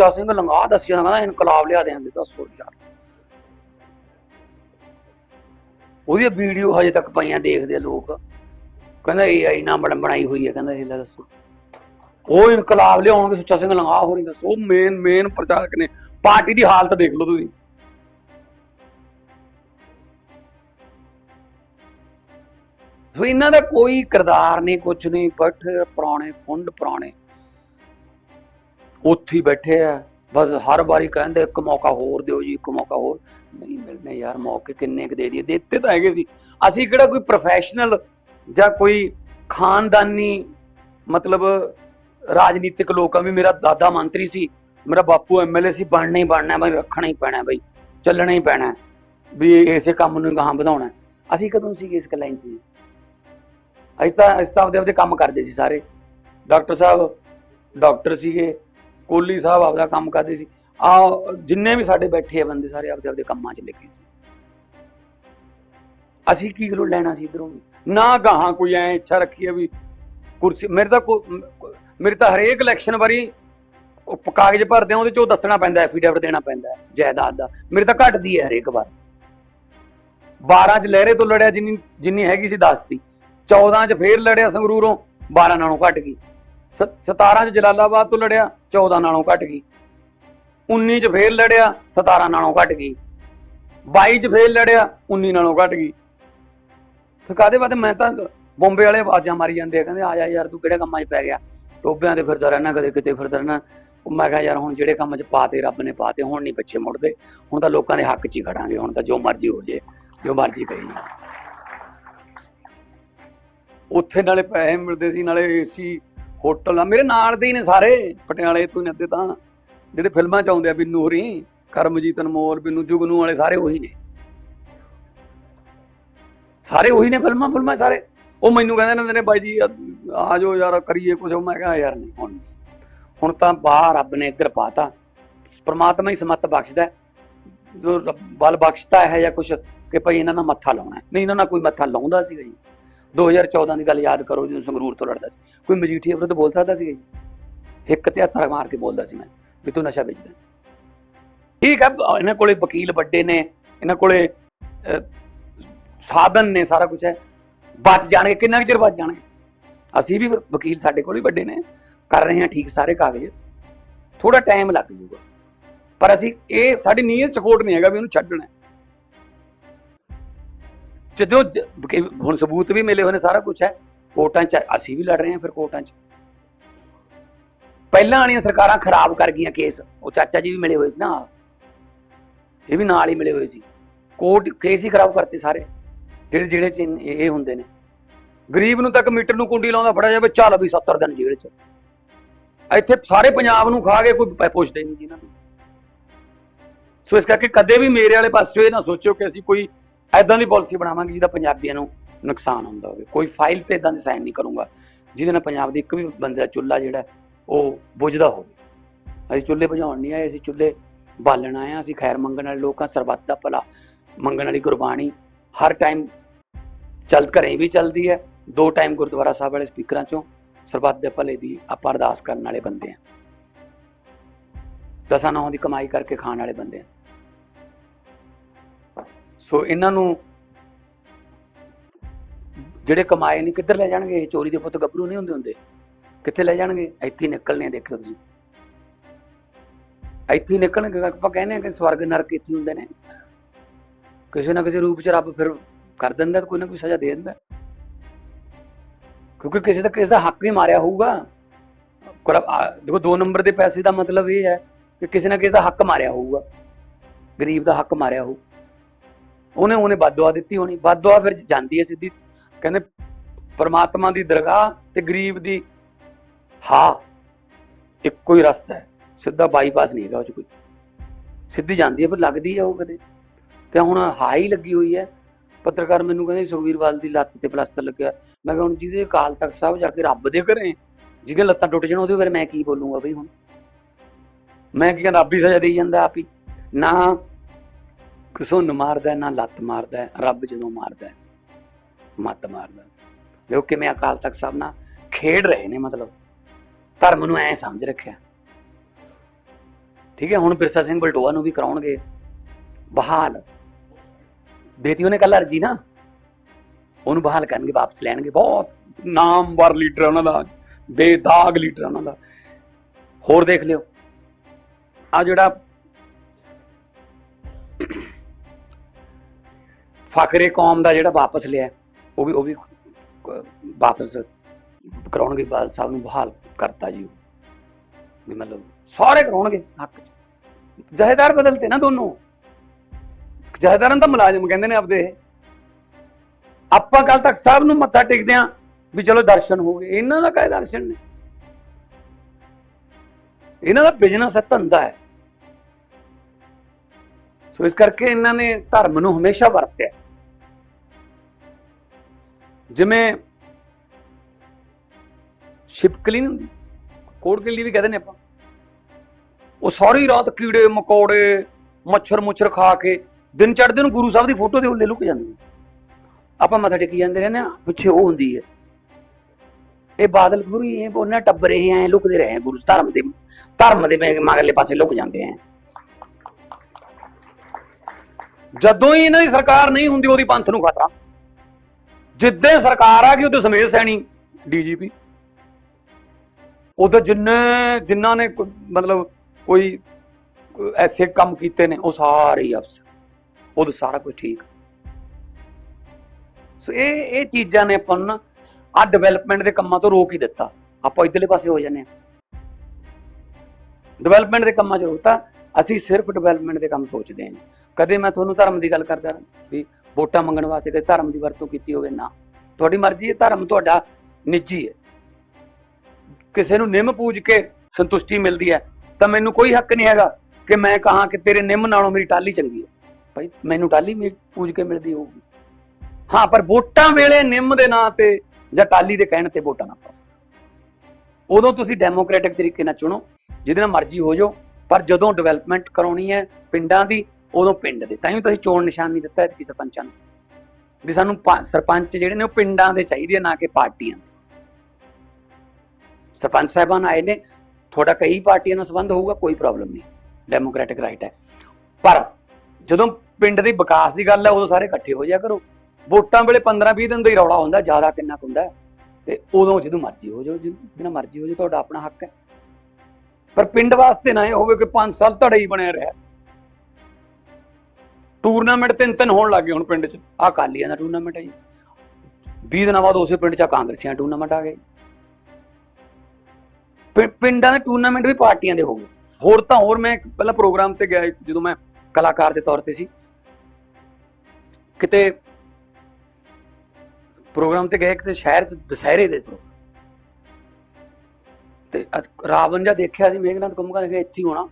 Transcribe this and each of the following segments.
ਸੁੱਚਾ ਸਿੰਘ ਲੰਗਾ ਦੱਸਿਆ ਕਹਿੰਦਾ ਇਨਕਲਾਬ ਲਿਆ ਦੇਾਂਗੇ ਦੱਸੋ ਯਾਰ ਉਹਦੀ ਵੀਡੀਓ ਹਜੇ ਤੱਕ ਪਈਆਂ ਦੇਖਦੇ ਆ ਲੋਕ। ਕਹਿੰਦਾ ਇਹ ਆਈ ਨਾ ਬਣ, ਬਣਾਈ ਹੋਈ ਹੈ ਕਹਿੰਦਾ ਇਹ ਦੱਸੋ। ਉਹ ਇਨਕਲਾਬ ਲਿਆਉਣਗੇ, ਸੁੱਚਾ ਸਿੰਘ ਲੰਗਾ ਹੋ ਨਹੀਂ ਦੱਸੋ ਮੇਨ ਮੇਨ ਪ੍ਰਚਾਰਕ ਨੇ। ਪਾਰਟੀ ਦੀ ਹਾਲਤ ਦੇਖ ਲਓ ਤੁਸੀਂ। ਸੋ ਇਹਨਾਂ ਦਾ ਕੋਈ ਕਿਰਦਾਰ ਨਹੀਂ ਕੁਝ ਨਹੀਂ ਬਟ ਪੁਰਾਣੇ ਫੁੰਡ, ਪੁਰਾਣੇ ਉੱਥੇ ਹੀ ਬੈਠੇ ਆ। ਬਸ ਹਰ ਵਾਰੀ ਕਹਿੰਦੇ, ਇੱਕ ਮੌਕਾ ਹੋਰ ਦਿਓ ਜੀ, ਇੱਕ ਮੌਕਾ ਹੋਰ। ਨਹੀਂ, ਮਿਲਨੇ ਯਾਰ, ਮੌਕੇ ਕਿੰਨੇ ਕੁ ਦੇ ਦਈਏ। ਦਿੱਤੇ ਤਾਂ ਹੈਗੇ ਸੀ। ਅਸੀਂ ਕਿਹੜਾ ਕੋਈ ਪ੍ਰੋਫੈਸ਼ਨਲ ਜਾਂ ਕੋਈ ਖਾਨਦਾਨੀ, ਮਤਲਬ ਰਾਜਨੀਤਿਕ ਲੋਕਾਂ ਵੀ ਮੇਰਾ ਦਾਦਾ ਮੰਤਰੀ ਸੀ, ਮੇਰਾ ਬਾਪੂ ਐਮਐਲਏ ਸੀ, ਬਣਨਾ ਹੀ ਬਣਨਾ, ਬਈ ਰੱਖਣਾ ਹੀ ਪੈਣਾ, ਬਈ ਚੱਲਣਾ ਹੀ ਪੈਣਾ, ਵੀ ਇਸੇ ਕੰਮ ਨੂੰ ਗਾਹਾਂ ਵਧਾਉਣਾ। ਅਸੀਂ ਕਦੋਂ ਸੀ ਇਸ ਲਾਈਨ 'ਚ ਜੀ? ਅਸੀਂ ਤਾਂ ਅਸੀਂ ਤਾਂ ਆਪਦੇ ਆਪਦੇ ਕੰਮ ਕਰਦੇ ਸੀ ਸਾਰੇ। ਡਾਕਟਰ ਸਾਹਿਬ, ਡਾਕਟਰ ਸੀਗੇ ਕੋਲੀ ਸਾਹਿਬ ਆਪਦਾ ਕੰਮ ਕਰਦੇ ਸੀ। ਆ ਜਿੰਨੇ ਵੀ ਸਾਡੇ ਬੈਠੇ ਆ ਬੰਦੇ ਸਾਰੇ ਆਪਦੇ ਆਪਦੇ ਕੰਮਾਂ 'ਚ ਲੱਗੇ ਸੀ। ਅਸੀਂ ਕੀ ਗੱਲੋਂ ਲੈਣਾ ਸੀ ਇਧਰੋਂ? ਨਾ ਗਾਹਾਂ ਕੋਈ ਐ ਇੱਛਾ ਰੱਖੀ ਹੈ ਵੀ ਕੁਰਸੀ, ਮੇਰੇ ਤਾਂ ਮੇਰੇ ਤਾਂ ਹਰੇਕ ਇਲੈਕਸ਼ਨ ਵਾਰੀ ਕਾਗਜ਼ ਭਰਦੇ ਆ ਉਹਦੇ 'ਚ ਉਹ ਦੱਸਣਾ ਪੈਂਦਾ ਐਫੀਡੇਵਿਟ ਦੇਣਾ ਪੈਂਦਾ, ਜਾਇਦਾਦ ਦਾ। ਮੇਰੇ ਤਾਂ ਘਟਦੀ ਹੈ ਹਰੇਕ ਵਾਰ। 12 ਚ ਲਹਿਰੇ ਤੋਂ ਲੜਿਆ ਜਿੰਨੀ ਜਿੰਨੀ ਹੈਗੀ ਸੀ ਦੱਸਤੀ 14 ਚ ਫੇਰ ਲੜਿਆ ਸੰਗਰੂਰੋਂ 12 ਨਾਲੋਂ ਘਟ ਗਈ। 17 ਚ ਜਲਾਲਾਬਾਦ ਤੋਂ ਲੜਿਆ 14 ਨਾਲੋਂ ਘਟ ਗਈ। 19 ਚ ਫੇਰ ਲੜਿਆ 17 ਨਾਲੋਂ ਘਟ ਗਈ। 22 ਚ ਫੇਰ ਲੜਿਆ 19 ਨਾਲੋਂ ਘਟ ਗਈ। ਫਿਰ ਕਾਦੇ ਬਾਅਦ ਮੈਂ ਤਾਂ ਬੰਬੇ ਵਾਲੇ ਆਵਾਜ਼ਾਂ ਮਾਰੀ ਜਾਂਦੇ ਆ, ਕਹਿੰਦੇ ਆ ਜਾ ਯਾਰ ਤੂੰ ਕਿਹੜੇ ਕੰਮਾਂ 'ਚ ਪੈ ਗਿਆ? ਟੋਬਿਆਂ ਤੇ ਫਿਰਦਾ ਰਹਿਣਾ, ਕਦੇ ਕਿਤੇ ਫਿਰਦਾ ਰਹਿਣਾ। ਮੈਂ ਕਿਹਾ ਯਾਰ ਹੁਣ ਜਿਹੜੇ ਕੰਮ 'ਚ ਪਾਤੇ ਰੱਬ ਨੇ ਪਾਤੇ ਹੁਣ ਨਹੀਂ ਪਿੱਛੇ ਮੁੜਦੇ। ਹੁਣ ਤਾਂ ਲੋਕਾਂ ਦੇ ਹੱਕ 'ਚ ਹੀ ਖੜਾਂਗੇ, ਹੁਣ ਤਾਂ ਜੋ ਮਰਜ਼ੀ ਹੋ ਜੇ, ਜੋ ਮਰਜ਼ੀ ਕਹੀ ਉੱਥੇ ਨਾਲੇ ਪੈਸੇ ਮਿਲਦੇ ਸੀ, ਨਾਲੇ ਏਸੀ ਹੋਟਲ ਆ, ਮੇਰੇ ਨਾਲ ਦੇ ਹੀ ਨੇ ਸਾਰੇ। ਪਟਿਆਲੇ ਤੋਂ ਨੇ ਅੱਧੇ ਤਾਂ। ਜਿਹੜੇ ਫਿਲਮਾਂ 'ਚ ਆਉਂਦੇ ਆ, ਬਿੰਨੂ ਹੋਰੀ, ਕਰਮਜੀਤ ਅਨਮੋਲ, ਬਿੰਨੂ ਜੁਗਨੂ ਵਾਲੇ ਸਾਰੇ ਉਹੀ ਨੇ। ਸਾਰੇ ਉਹੀ ਨੇ ਫਿਲਮਾਂ ਫਿਲਮਾਂ ਸਾਰੇ। ਉਹ ਮੈਨੂੰ ਕਹਿੰਦੇ ਨੇ ਨੇ, ਬਾਈ ਜੀ, ਆ ਜਾਓ ਯਾਰ, ਕਰੀਏ ਕੁਝ ਮੈਂ ਕਿਹਾ, ਯਾਰ, ਨਹੀਂ, ਹੁਣ ਹੁਣ ਤਾਂ ਬਾਹਰ ਰੱਬ ਨੇ ਇੱਧਰ ਪਾਤਾ। ਪਰਮਾਤਮਾ ਹੀ ਸਮੱਤ ਬਖਸ਼ਦਾ ਜੋ ਬਲ ਬਖਸ਼ਦਾ ਹੈ ਜਾਂ ਕੁਝ ਕਿ ਭਈ ਇਹਨਾਂ ਨਾਲ ਮੱਥਾ ਲਾਉਣਾ ਨਹੀਂ, ਇਹਨਾਂ ਨਾਲ ਕੋਈ ਮੱਥਾ ਲਾਉਂਦਾ ਸੀਗਾ ਜੀ। 2014 ਦੀ ਗੱਲ ਯਾਦ ਕਰੋ ਜਦੋਂ ਸੰਗਰੂਰ ਤੋਂ ਲੜਦਾ ਸੀ। ਕੋਈ ਮਜੀਠੀਆ ਵਿਰੁੱਧ ਬੋਲ ਸਕਦਾ ਸੀਗਾ ਜੀ? ਇੱਕ ਤੇ ਹੱਥ ਮਾਰ ਕੇ ਬੋਲਦਾ ਸੀ ਮੈਂ ਵੀ ਤੂੰ ਨਸ਼ਾ ਵੇਚਦਾ। ਠੀਕ ਹੈ, ਇਹਨਾਂ ਕੋਲੇ ਵਕੀਲ ਵੱਡੇ ਨੇ, ਇਹਨਾਂ ਕੋਲੇ ਸਾਧਨ ਨੇ, ਸਾਰਾ ਕੁਝ ਹੈ। ਬਚ ਜਾਣਗੇ, ਕਿੰਨਾ ਕੁ ਚਿਰ ਬਚ ਜਾਣਗੇ? ਅਸੀਂ ਵੀ ਵਕੀਲ ਸਾਡੇ ਕੋਲ ਵੀ ਵੱਡੇ ਨੇ, ਕਰ ਰਹੇ ਹਾਂ ਠੀਕ ਸਾਰੇ ਕਾਗਜ਼। ਥੋੜਾ ਟਾਈਮ ਲੱਗ ਜਾਊਗਾ। ਪਰ ਅਸੀਂ ਇਹ, ਸਾਡੀ ਨੀਅਤ ਚਕੋਟ ਨਹੀਂ ਹੈਗਾ ਵੀ ਉਹਨੂੰ ਛੱਡਣਾ ਜਦੋਂ ਹੁਣ ਸਬੂਤ ਵੀ ਮਿਲੇ ਹੋਏ ਨੇ, ਸਾਰਾ ਕੁਝ ਹੈ। ਕੋਰਟਾਂ 'ਚ ਅਸੀਂ ਵੀ ਲੜ ਰਹੇ ਹਾਂ ਫਿਰ ਕੋਰਟਾਂ 'ਚ। ਪਹਿਲਾਂ ਵਾਲੀਆਂ ਸਰਕਾਰਾਂ ਖਰਾਬ ਕਰ ਗਈਆਂ ਕੇਸ। ਉਹ ਚਾਚਾ ਜੀ ਵੀ ਮਿਲੇ ਹੋਏ ਸੀ ਨਾ ਇਹ ਵੀ ਨਾਲ ਹੀ ਮਿਲੇ ਹੋਏ ਸੀ। ਕੋਰਟ ਕੇਸ ਹੀ ਖਰਾਬ ਕਰਤੇ ਸਾਰੇ। ਜਿਹੜੇ ਜਿਹੜੇ ਚ ਇਹ ਹੁੰਦੇ ਨੇ। ਗਰੀਬ ਨੂੰ ਤੱਕ ਮੀਟਰ ਨੂੰ ਕੁੰਡੀ ਲਾਉਂਦਾ ਫੜਿਆ ਜਾਵੇ, ਚੱਲ ਵੀ 70 ਦਿਨ ਜੇਲ੍ਹ 'ਚ। ਇੱਥੇ ਸਾਰੇ ਪੰਜਾਬ ਨੂੰ ਖਾ ਕੇ ਕੋਈ ਪੁੱਛਦੇ ਨਹੀਂ ਜੀ ਇਹਨਾਂ ਨੂੰ। ਸੋ ਇਸ ਕਰਕੇ ਕਦੇ ਵੀ ਮੇਰੇ ਵਾਲੇ ਪਾਸੇ ਇਹ ਨਾ ਸੋਚਿਓ ਕਿ ਅਸੀਂ ਕੋਈ ਐਦਾਂ ਦੀ ਪਾਲਿਸੀ ਬਣਾਵਾਂਗੇ ਜਿਹਦਾ ਪੰਜਾਬੀਆਂ ਨੂੰ ਨੁਕਸਾਨ ਹੁੰਦਾ ਹੋਵੇ। ਕੋਈ ਫਾਈਲ ਤੇ ਇਦਾਂ ਦੀ ਸਾਈਨ ਨਹੀਂ ਕਰੂੰਗਾ, ਜਿਹਦੇ ਨਾਲ ਪੰਜਾਬ ਦੇ ਇੱਕ ਵੀ ਬੰਦੇ ਦਾ ਚੁੱਲ੍ਹਾ ਜਿਹੜਾ, ਉਹ ਬੁਝਦਾ ਹੋਵੇ। ਅਸੀਂ ਚੁੱਲ੍ਹੇ ਬੁਝਾਉਣ ਨਹੀਂ ਆਏ, ਅਸੀਂ ਚੁੱਲ੍ਹੇ ਬਾਲਣ ਆਏ ਹਾਂ, ਅਸੀਂ ਖੈਰ ਮੰਗਣ ਵਾਲੇ ਲੋਕਾਂ ਸਰਬੱਤ ਦਾ ਭਲਾ ਮੰਗਣ ਵਾਲੀ ਗੁਰਬਾਣੀ ਹਰ ਟਾਈਮ ਚੱਲ ਘਰੇ ਵੀ ਚੱਲਦੀ ਹੈ। ਦੋ ਟਾਈਮ ਗੁਰਦੁਆਰਾ ਸਾਹਿਬ ਵਾਲੇ ਸਪੀਕਰਾਂ ਚੋਂ ਸਰਬੱਤ ਦੇ ਭਲੇ ਦੀ ਆਪਾਂ ਅਰਦਾਸ ਕਰਨ ਵਾਲੇ ਬੰਦੇ ਆ ਦਸਾਂ ਨੌਂ ਦੀ ਕਮਾਈ ਕਰਕੇ ਖਾਣ ਵਾਲੇ ਬੰਦੇ ਆ ਸੋ ਇਹਨਾਂ ਨੂੰ ਜਿਹੜੇ ਕਮਾਏ ਨੇ ਕਿੱਧਰ ਲੈ ਜਾਣਗੇ? ਇਹ ਚੋਰੀ ਦੇ ਪੁੱਤ ਗੱਭਰੂ ਨਹੀਂ ਹੁੰਦੇ ਹੁੰਦੇ। ਕਿੱਥੇ ਲੈ ਜਾਣਗੇ? ਇੱਥੇ ਹੀ ਨਿਕਲਣੇ ਦੇਖਿਓ ਤੁਸੀਂ। ਇੱਥੇ ਨਿਕਲਣਗੇ, ਆਪਾਂ ਕਹਿੰਦੇ ਆ ਕਿ ਸਵਰਗ ਨਰਕ ਇੱਥੇ ਹੁੰਦੇ ਨੇ। ਕਿਸੇ ਨਾ ਕਿਸੇ ਰੂਪ ਚ ਰੱਬ ਫਿਰ ਕਰ ਦਿੰਦਾ ਕੋਈ ਨਾ ਕੋਈ ਸਜ਼ਾ ਦੇ ਦਿੰਦਾ। ਕਿਉਂਕਿ ਕਿਸੇ ਦਾ ਕਿਸੇ ਦਾ ਹੱਕ ਹੀ ਮਾਰਿਆ ਹੋਊਗਾ। ਦੇਖੋ, ਦੋ ਨੰਬਰ ਦੇ ਪੈਸੇ ਦਾ ਮਤਲਬ ਇਹ ਹੈ ਕਿ ਕਿਸੇ ਨਾ ਕਿਸੇ ਦਾ ਹੱਕ ਮਾਰਿਆ ਹੋਊਗਾ। ਗਰੀਬ ਦਾ ਹੱਕ ਮਾਰਿਆ ਹੋਊ। ਉਹਨੇ ਉਹਨੇ ਬਦਦੁਆ ਦਿੱਤੀ ਹੋਣੀ ਬਦਦੁਆ ਫਿਰ ਜਾਂਦੀ ਹੈ ਸਿੱਧੀ, ਕਹਿੰਦੇ ਪਰਮਾਤਮਾ ਦੀ ਦਰਗਾਹ ਤੇ ਗਰੀਬ ਦੀ ਹਾਂ ਇੱਕੋ ਹੀ ਰਸਤਾ ਹੈ, ਸਿੱਧਾ ਬਾਈਪਾਸ ਨਹੀਂ ਹੈਗਾ ਉਹ ਚ ਕੋਈ। ਸਿੱਧੀ ਜਾਂਦੀ ਹੈ ਪਰ ਲੱਗਦੀ ਹੈ ਉਹ ਕਦੇ। ਤੇ ਹੁਣ ਹਾਈ ਲੱਗੀ ਹੋਈ ਹੈ, ਪੱਤਰਕਾਰ ਮੈਨੂੰ ਕਹਿੰਦੇ ਸੁਖਵੀਰਵਾਲ ਦੀ ਲੱਤ ਤੇ ਪਲਸਤਰ ਲੱਗਿਆ। ਮੈਂ ਕਿਹਾ ਹੁਣ ਜਿਹਦੇ ਅਕਾਲ ਤਖਤ ਸਾਹਿਬ ਜਾ ਕੇ ਰੱਬ ਦੇ ਘਰੇ, ਜਿਹਦੀਆਂ ਲੱਤਾਂ ਟੁੱਟ ਜਾਣ ਉਹਦੇ ਬਾਰੇ ਮੈਂ ਕੀ ਬੋਲੂੰਗਾ ਬਈ ਹੁਣ? ਮੈਂ ਕੀ ਕਹਿੰਦਾ ਰੱਬ ਹੀ ਸਜ਼ਾ ਦੇਈ ਜਾਂਦਾ, ਆਪ ਹੀ। ਨਾ ਕਿਸੋਂ ਮਾਰਦਾ, ਨਾ ਲੱਤ ਮਾਰਦਾ, ਰੱਬ ਜਦੋਂ ਮਾਰਦਾ, ਮੱਤ ਮਾਰਦਾ। ਹੈ। ਕਿਵੇਂ ਅਕਾਲ ਤਖਤ ਸਾਹਿਬ ਨਾਲ ਖੇਡ ਰਹੇ ਨੇ ਮਤਲਬ। ਧਰਮ ਨੂੰ ਐ ਸਮਝ ਰੱਖਿਆ। ਠੀਕ ਹੈ, ਹੁਣ ਬਿਰਸਾ ਸਿੰਘ ਬਲਟੋਆ ਨੂੰ ਵੀ ਕਰਾਉਣਗੇ। ਬਹਾਲ। ਦੇਤੀ ਉਹਨੇ ਕੱਲ ਅਰਜੀ ਨਾ। ਉਹਨੂੰ ਬਹਾਲ ਕਰਨਗੇ, ਵਾਪਸ ਲੈਣਗੇ। ਬਹੁਤ ਨਾਮਵਰ ਲੀਡਰ ਉਹਨਾਂ ਦਾ। ਬੇਦਾਗ ਲੀਡਰ ਉਹਨਾਂ ਦਾ। ਹੋਰ ਦੇਖ ਲਿਓ। ਆ ਜਿਹੜਾ ਫਖਰੇ ਕੌਮ ਦਾ ਜਿਹੜਾ ਵਾਪਸ ਲਿਆ ਉਹ ਵੀ ਉਹ ਵੀ ਵਾਪਸ ਕਰਾਉਣਗੇ, ਬਾਦਲ ਸਾਹਿਬ ਨੂੰ ਬਹਾਲ ਕਰਤਾ ਜੀ ਵੀ ਮਤਲਬ ਸਾਰੇ ਕਰਾਉਣਗੇ ਹੱਕ ਚ। ਜਹੇਦਾਰ ਬਦਲਤੇ ਨਾ ਦੋਨੋਂ। ਜਹੇਦਾਰਾਂ ਦਾ ਮੁਲਾਜ਼ਮ ਕਹਿੰਦੇ ਨੇ ਆਪਦੇ। ਇਹ। ਆਪਾਂ ਕੱਲ ਤੱਕ ਸਾਹਿਬ ਨੂੰ ਮੱਥਾ ਟੇਕਦੇ ਆਂ ਵੀ ਚਲੋ ਦਰਸ਼ਨ ਹੋ ਗਏ। ਇਹਨਾਂ ਦਾ ਕਾਹ ਦਰਸ਼ਨ ਨੇ? ਇਹਨਾਂ ਦਾ ਬਿਜ਼ਨਸ ਹੈ, ਧੰਦਾ ਹੈ। ਸੋ ਇਸ ਕਰਕੇ ਇਹਨਾਂ ਨੇ ਧਰਮ ਨੂੰ ਹਮੇਸ਼ਾ ਵਰਤਿਆ। ਜਿਵੇਂ ਛਿਪਕਲੀ ਨਹੀਂ ਹੁੰਦੀ ਕੋੜਕਲੀ ਵੀ ਕਹਿੰਦੇ ਨੇ ਆਪਾਂ। ਉਹ ਸਾਰੀ ਰਾਤ ਕੀੜੇ, ਮਕੌੜੇ ਮੱਛਰ ਮੁੱਛਰ ਖਾ ਕੇ ਦਿਨ ਚੜ੍ਹਦੇ ਨੂੰ ਗੁਰੂ ਸਾਹਿਬ ਦੀ ਫੋਟੋ ਦੇ ਉੱਲੇ ਲੁਕ ਜਾਂਦੇ ਆਪਾਂ ਮੱਥਾ ਟੇਕੀ ਜਾਂਦੇ ਰਹਿੰਦੇ ਆ ਪਿੱਛੇ ਉਹ ਹੁੰਦੀ ਹੈ। ਇਹ ਬਾਦਲ ਗੁਰੂ ਹੀ ਇਹ, ਉਹਨਾਂ ਟੱਬਰੇ ਹੀ ਐ ਲੁਕਦੇ ਰਹੇ ਗੁਰੂ ਧਰਮ ਦੇ ਧਰਮ ਦੇ ਮੈਂ- ਮਗਰਲੇ ਪਾਸੇ ਲੁਕ ਜਾਂਦੇ ਆ। ਜਦੋਂ ਹੀ ਇਹਨਾਂ ਦੀ ਸਰਕਾਰ ਨਹੀਂ ਹੁੰਦੀ, ਉਹਦੀ ਪੰਥ ਨੂੰ ਖਤਰਾ। ਜਿੱਦੇ ਸਰਕਾਰ ਆ ਗਈ ਉਹਦੇ ਸਮੇਤ ਸੈਣੀ, ਡੀਜੀਪੀ। ਉਹਦੇ ਜਿੰਨੇ ਜਿਨ੍ਹਾਂ ਨੇ ਮਤਲਬ ਕੋਈ ਐਸੇ ਕੰਮ ਕੀਤੇ ਨੇ, ਉਹ ਸਾਰੇ ਅਫਸਰ। ਉਹਦਾ ਸਾਰਾ ਕੁਝ ਠੀਕ। ਸੋ ਇਹ ਇਹ ਚੀਜ਼ਾਂ ਨੇ ਆਪਾਂ ਨੂੰ ਨਾ ਆ ਡਿਵੈਲਪਮੈਂਟ ਦੇ ਕੰਮਾਂ ਤੋਂ ਰੋਕ ਹੀ ਦਿੱਤਾ। ਆਪਾਂ ਇਧਰਲੇ ਪਾਸੇ ਹੋ ਜਾਂਦੇ ਆ ਡਿਵੈਲਪਮੈਂਟ ਦੇ ਕੰਮਾਂ 'ਚ ਰੋਕਤਾ ਅਸੀਂ ਸਿਰਫ ਡਿਵੈਲਪਮੈਂਟ ਦੇ ਕੰਮ ਸੋਚਦੇ ਹਾਂ। ਕਦੇ ਮੈਂ ਤੁਹਾਨੂੰ ਧਰਮ ਦੀ ਗੱਲ ਕਰਦਾ ਵੀ ਵੋਟਾਂ ਮੰਗਣ ਵਾਸਤੇ ਤੇ ਧਰਮ ਦੀ ਵਰਤੋਂ ਕੀਤੀ ਹੋਵੇ ਨਾ। ਤੁਹਾਡੀ ਮਰਜ਼ੀ ਹੈ, ਧਰਮ ਤੁਹਾਡਾ ਨਿੱਜੀ ਹੈ। ਕਿਸੇ ਨੂੰ ਨਿੰਮ ਪੂਜ ਕੇ ਸੰਤੁਸ਼ਟੀ ਮਿਲਦੀ ਹੈ, ਤਾਂ ਮੈਨੂੰ ਕੋਈ ਹੱਕ ਨਹੀਂ ਹੈਗਾ ਕਿ ਮੈਂ ਕਹਾਂ ਕਿ ਤੇਰੇ ਨਿੰਮ ਨਾਲੋਂ ਮੇਰੀ ਟਾਲੀ ਚੰਗੀ ਹੈ। ਭਾਈ, ਮੈਨੂੰ ਟਾਲੀ ਮੇ ਪੂਜ ਕੇ ਮਿਲਦੀ ਹੋਊਗੀ। ਹਾਂ, ਪਰ ਵੋਟਾਂ ਵੇਲੇ ਨਿੰਮ ਦੇ ਨਾਂ ਤੇ ਜਾਂ ਟਾਲੀ ਦੇ ਕਹਿਣ ਤੇ ਵੋਟਾਂ ਨਾ ਪਾਓ। ਉਦੋਂ ਤੁਸੀਂ ਡੈਮੋਕ੍ਰੈਟਿਕ ਤਰੀਕੇ ਨਾਲ ਚੁਣੋ, ਜਿਹਦੇ ਨਾਲ ਮਰਜ਼ੀ ਹੋ ਜਾਓ। ਪਰ ਜਦੋਂ ਡਿਵੈਲਪਮੈਂਟ ਕਰਾਉਣੀ ਹੈ ਪਿੰਡਾਂ ਦੀ, ਉਦੋਂ ਪਿੰਡ ਦੇ। ਤਾਂ ਹੀ ਤੁਸੀਂ ਚੋਣ ਨਿਸ਼ਾਨ ਨਹੀਂ ਦਿੱਤਾ ਕਿ ਸਰਪੰਚਾਂ ਨੂੰ। ਵੀ ਸਾਨੂੰ ਪੰ- ਸਰਪੰਚ ਜਿਹੜੇ ਨੇ ਉਹ ਪਿੰਡਾਂ ਦੇ ਚਾਹੀਦੇ ਆ, ਨਾ ਕਿ ਪਾਰਟੀਆਂ ਦੇ। ਸਰਪੰਚ ਸਾਹਿਬਾਨ ਆਏ ਨੇ, ਤੁਹਾਡਾ ਕਈ ਪਾਰਟੀਆਂ ਨਾਲ ਸੰਬੰਧ ਹੋਊਗਾ, ਕੋਈ ਪ੍ਰੋਬਲਮ ਨਹੀਂ। ਡੈਮੋਕ੍ਰੈਟਿਕ ਰਾਈਟ ਹੈ। ਪਰ ਜਦੋਂ ਪਿੰਡ ਦੇ ਵਿਕਾਸ ਦੀ ਗੱਲ ਹੈ, ਉਦੋਂ ਸਾਰੇ ਇਕੱਠੇ ਹੋ ਜਾਇਆ ਕਰੋ। ਵੋਟਾਂ ਵੇਲੇ 15 20 ਦਿਨ ਦਾ ਹੀ ਰੌਲਾ ਹੁੰਦਾ, ਜ਼ਿਆਦਾ ਕਿੰਨਾ ਕੁ ਹੁੰਦਾ। ਹੈ। ਤੇ ਉਦੋਂ ਜਦੋਂ ਮਰਜ਼ੀ ਹੋ ਜਾਓ ਜਿੰਨਾ ਮਰਜ਼ੀ ਹੋ ਜਾਓ, ਤੁਹਾਡਾ ਆਪਣਾ ਹੱਕ ਹੈ। ਪਰ ਪਿੰਡ ਵਾਸਤੇ ਨਾ ਇਹ ਹੋਵੇ ਕਿ 5 ਸਾਲ ਧੜਾ ਹੀ ਬਣਿਆ ਰਿਹਾ। ਟੂਰਨਾਮੈਂਟ ਤਿੰਨ ਤਿੰਨ ਹੋਣ ਲੱਗੇ ਹੁਣ ਪਿੰਡ 'ਚ। ਆਹ ਕਾਲੀਆਂ ਦਾ ਟੂਰਨਾਮੈਂਟ ਹੈ ਜੀ। 20 ਦਿਨਾਂ ਬਾਅਦ ਉਸੇ ਪਿੰਡ 'ਚ ਕਾਂਗਰਸੀਆਂ ਟੂਰਨਾਮੈਂਟ ਆ ਗਏ। ਪਿੰਡਾਂ ਦੇ ਟੂਰਨਾਮੈਂਟ ਵੀ ਪਾਰਟੀਆਂ ਦੇ ਹੋ ਗਏ। ਹੋਰ ਤਾਂ ਹੋਰ ਮੈਂ ਪਹਿਲਾਂ ਪ੍ਰੋਗਰਾਮ ਤੇ ਗਿਆ ਜਦੋਂ ਮੈਂ ਕਲਾਕਾਰ ਦੇ ਤੌਰ ਤੇ ਸੀ। ਕਿਤੇ ਪ੍ਰੋਗਰਾਮ ਤੇ ਗਏ, ਕਿਤੇ ਸ਼ਹਿਰ ਚ, ਦੁਸਹਿਰੇ ਦੇ ਪ੍ਰੋਗਰਾਮ ਤੇ ਅਸ- ਰਾਵਣ ਜਾਂ ਦੇਖਿਆ ਸੀ ਮੇਘਨਾਥ ਕੁੰਭਕਰਨ ਨੇ ਇੱਥੇ ਹੀ ਹੋਣਾ।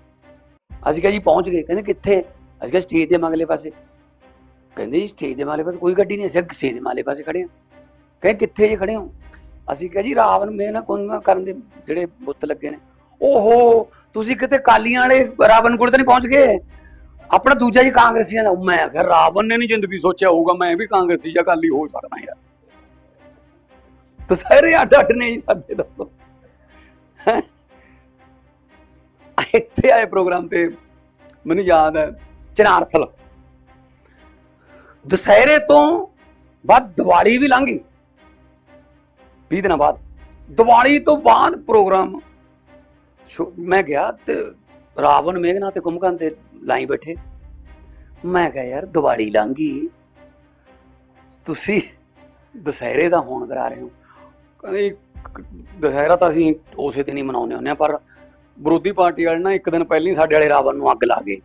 ਅਸੀਂ ਕਿਹਾ ਜੀ ਪਹੁੰਚ ਗਏ। ਕਹਿੰਦੇ ਕਿੱਥੇ? ਅਸੀਂ ਕਿਹਾ ਸਟੇਜ ਦੇ ਮਗਲੇ ਪਾਸੇ। ਕਹਿੰਦੇ ਜੀ ਸਟੇਜ ਦੇ ਮਗਲੇ ਪਾਸੇ ਕੋਈ ਗੱਡੀ ਨਹੀਂ, ਅਸੀਂ ਸਟੇਜ ਦੇ ਮਗਲੇ ਪਾਸੇ ਖੜੇ ਹਾਂ। ਕਹਿੰਦੇ ਕਿੱਥੇ ਜੀ ਖੜੇ ਹੋ? ਅਸੀਂ ਕਿਹਾ ਜੀ ਰਾਵਣ ਮੇਘਨਾਥ ਕੁੰਭਕਰਨ ਦੇ ਜਿਹੜੇ ਬੁੱਤ ਲੱਗੇ ਨੇ। ਓਹੋ, ਤੁਸੀਂ ਕਿਤੇ ਕਾਲੀਆਂ ਵਾਲੇ ਰਾਵਣ ਕੋਲ ਤਾਂ ਨਹੀਂ ਪਹੁੰਚ ਗਏ? ਆਪਣਾ ਦੂਜਾ ਜੀ ਕਾਂਗਰਸੀਆਂ ਦਾ। ਮੈਂ ਆਖਿਆ ਰਾਵਣ ਨੇ ਨਹੀਂ ਜ਼ਿੰਦਗੀ ਸੋਚਿਆ ਹੋਊਗਾ, ਮੈਂ ਵੀ ਕਾਂਗਰਸੀ ਜਾਂ ਕਾਲੀ ਹੋ ਸਕਦਾ ਯਾਰ। ਤਾਂ ਸਾਰੇ ਅੱਡ ਅੱਡ ਨੇ ਜੀ ਸਾਡੇ, ਦੱਸੋ। ਇੱਥੇ ਆਏ ਪ੍ਰੋਗਰਾਮ ਤੇ ਮੈਨੂੰ ਯਾਦ ਹੈ ਚਨਾਰਥਲ ਦੁਸਹਿਰੇ ਤੋਂ ਬਾਅਦ ਦੀਵਾਲੀ ਵੀ ਲੰਘ 20 ਦਿਨਾਂ ਬਾਅਦ। ਦੀਵਾਲੀ ਤੋਂ ਬਾਅਦ ਪ੍ਰੋਗਰਾਮ ਮੈਂ ਗਿਆ ਤੇ ਰਾਵਣ ਮੇਘਨਾ ਤੇ ਕੁੰਭਕਰਨ ਤੇ ਲਾਈ ਬੈਠੇ। ਮੈਂ ਕਿਹਾ, ਯਾਰ, ਦੀਵਾਲੀ ਲੰਘ ਤੁਸੀਂ ਦੁਸਹਿਰੇ ਦਾ ਹੋਣ ਕਰਾ ਰਹੇ ਹੋ। ਕਹਿੰਦੇ ਦੁਸਹਿਰਾ ਤਾਂ ਅਸੀਂ ਉਸੇ ਦਿਨ ਹੀ ਮਨਾਉਂਦੇ ਹੁੰਦੇ ਆ ਪਰ ਵਿਰੋਧੀ ਪਾਰਟੀ ਵਾਲੇ ਨਾ ਇੱਕ ਦਿਨ ਪਹਿਲਾਂ ਹੀ ਸਾਡੇ ਵਾਲੇ ਰਾਵਣ ਨੂੰ ਅੱਗ ਲਾ ਗਏ।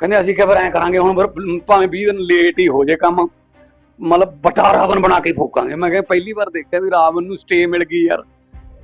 ਕਹਿੰਦੇ ਅਸੀਂ ਕਿਹਾ ਫਿਰ ਐਂ ਕਰਾਂਗੇ, ਹੁਣ ਫਿਰ ਭਾਵੇਂ 20 ਦਿਨ ਲੇਟ ਹੀ ਹੋ ਜੇ ਕੰਮ, ਮਤਲਬ ਬਟਾ ਰਾਵਣ ਬਣਾ ਕੇ ਫੂਕਾਂਗੇ। ਮੈਂ ਕਿਹਾ ਪਹਿਲੀ ਵਾਰ ਦੇਖਿਆ ਵੀ ਰਾਵਣ ਨੂੰ ਸਟੇ ਮਿਲ ਗਈ ਯਾਰ।